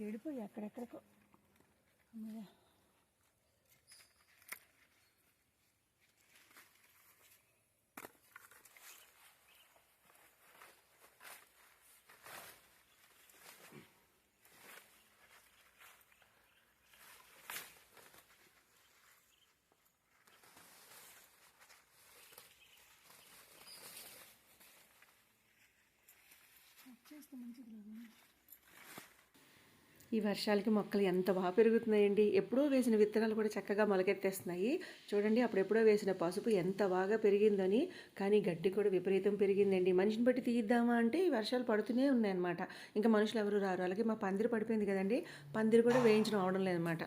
వెళ్ళిపోయి అక్కడెక్కడికో. వచ్చేస్తే మంచిది లేదు ఈ వర్షాలకి మొక్కలు ఎంత బాగా పెరుగుతున్నాయండి. ఎప్పుడో వేసిన విత్తనాలు కూడా చక్కగా మొలకెత్తేస్తున్నాయి. చూడండి అప్పుడెప్పుడో వేసిన పసుపు ఎంత బాగా పెరిగిందని. కానీ గడ్డి కూడా విపరీతం పెరిగిందండి. మనిషిని బట్టి తీద్దామా అంటే ఈ వర్షాలు పడుతూనే ఉన్నాయన్నమాట. ఇంకా మనుషులు ఎవరు రారు. అలాగే మా పందిరి పడిపోయింది కదండి. పందిరి కూడా వేయించడం అవడం లేదన్నమాట.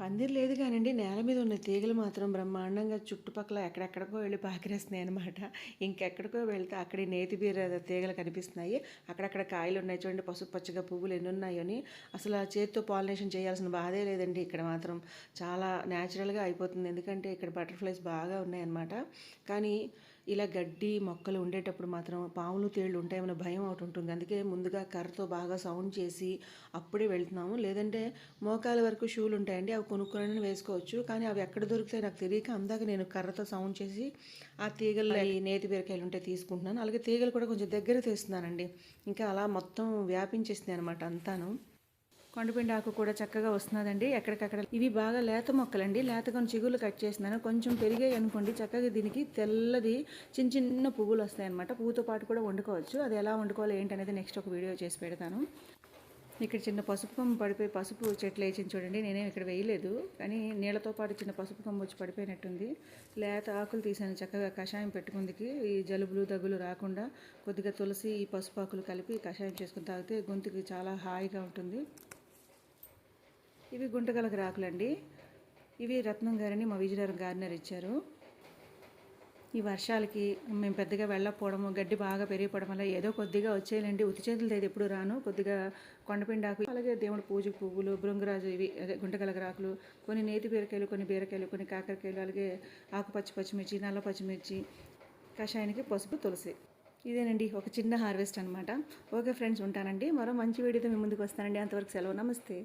పందిరి లేదు కానండి నేల మీద ఉన్న తీగలు మాత్రం బ్రహ్మాండంగా చుట్టుపక్కల ఎక్కడెక్కడికో వెళ్ళి పాకిరేస్తున్నాయి అనమాట ఇంకెక్కడికో వెళ్తే అక్కడ నేతి బీర తీగలు కనిపిస్తున్నాయి. అక్కడక్కడ కాయలు ఉన్నాయి చూడండి పసుపు పచ్చగా పువ్వులు ఎన్ని ఉన్నాయో అని అసలు ఆ చేతితో పాలినేషన్ చేయాల్సిన బాధే లేదండి ఇక్కడ మాత్రం. చాలా న్యాచురల్గా అయిపోతుంది. ఎందుకంటే ఇక్కడ బటర్ఫ్లైస్ బాగా ఉన్నాయన్నమాట. కానీ ఇలా గడ్డి మొక్కలు ఉండేటప్పుడు మాత్రం పాములు తేళ్ళు ఉంటాయేమో భయం ఒకటి ఉంటుంది. అందుకే ముందుగా కర్రతో బాగా సౌండ్ చేసి అప్పుడే వెళ్తున్నాము. లేదంటే మోకాల వరకు షూలు ఉంటాయండి అవి కొనుక్కొని వేసుకోవచ్చు. కానీ అవి ఎక్కడ దొరుకుతాయి నాకు తెలియక అందాక నేను కర్రతో సౌండ్ చేసి ఆ తీగలు ఈ నేతి బీరకాయలు ఉంటే తీసుకుంటున్నాను. అలాగే తీగలు కూడా కొంచెం దగ్గర తీస్తున్నానండి. ఇంకా అలా మొత్తం వ్యాపించేసింది అనమాట అంతాను. కొండపిండి ఆకు కూడా చక్కగా వస్తున్నదండి. ఎక్కడికక్కడ ఇవి బాగా లేత మొక్కలండి. లేతగా చిగులు కట్ చేసినాను కొంచెం పెరిగాయి అనుకోండి చక్కగా దీనికి తెల్లది చిన్న చిన్న పువ్వులు వస్తాయన్నమాట. పువ్వుతో పాటు కూడా వండుకోవచ్చు. అది ఎలా వండుకోవాలి ఏంటనేది నెక్స్ట్ ఒక వీడియో చేసి పెడతాను. ఇక్కడ చిన్న పసుపు కొమ్మ పడిపోయి పసుపు చెట్లు వేసింది చూడండి. నేనేం ఇక్కడ వేయలేదు. కానీ నీళ్ళతో పాటు చిన్న పసుపు కొమ్మ వచ్చి పడిపోయినట్టుంది. లేత ఆకులు తీసాను చక్కగా కషాయం పెట్టుకుందికి. ఈ జలుబులు దగ్గులు రాకుండా కొద్దిగా తులసి ఈ పసుపు ఆకులు కలిపి కషాయం చేసుకుని తాగితే గొంతుకి చాలా హాయిగా ఉంటుంది. ఇవి గుంటగలక రాకులండి. ఇవి రత్నం గారని మా విజయనగరం గార్నర్ ఇచ్చారు. ఈ వర్షాలకి మేము పెద్దగా వెళ్ళకపోవడము గడ్డి బాగా పెరిగిపోవడం వల్ల ఏదో కొద్దిగా వచ్చేయాలండి. ఉత్తి చేతులు అయితే ఎప్పుడు రాను. కొద్దిగా కొండపిండాకు అలాగే దేవుడి పూజ పువ్వులు భృంగరాజు ఇవి అదే గుంటగలక రాకులు కొన్ని నేతి బీరకాయలు కొన్ని బీరకాయలు కొన్ని కాకరకాయలు అలాగే ఆకుపచ్చి పచ్చిమిర్చి నల్ల పచ్చిమిర్చి కషాయానికి పసుపు తులసి. ఇదేనండి ఒక చిన్న హార్వెస్ట్ అనమాట ఓకే ఫ్రెండ్స్ ఉంటానండి. మరో మంచి వీడియోతో మీ ముందుకు వస్తానండి. అంతవరకు సెలవు. నమస్తే.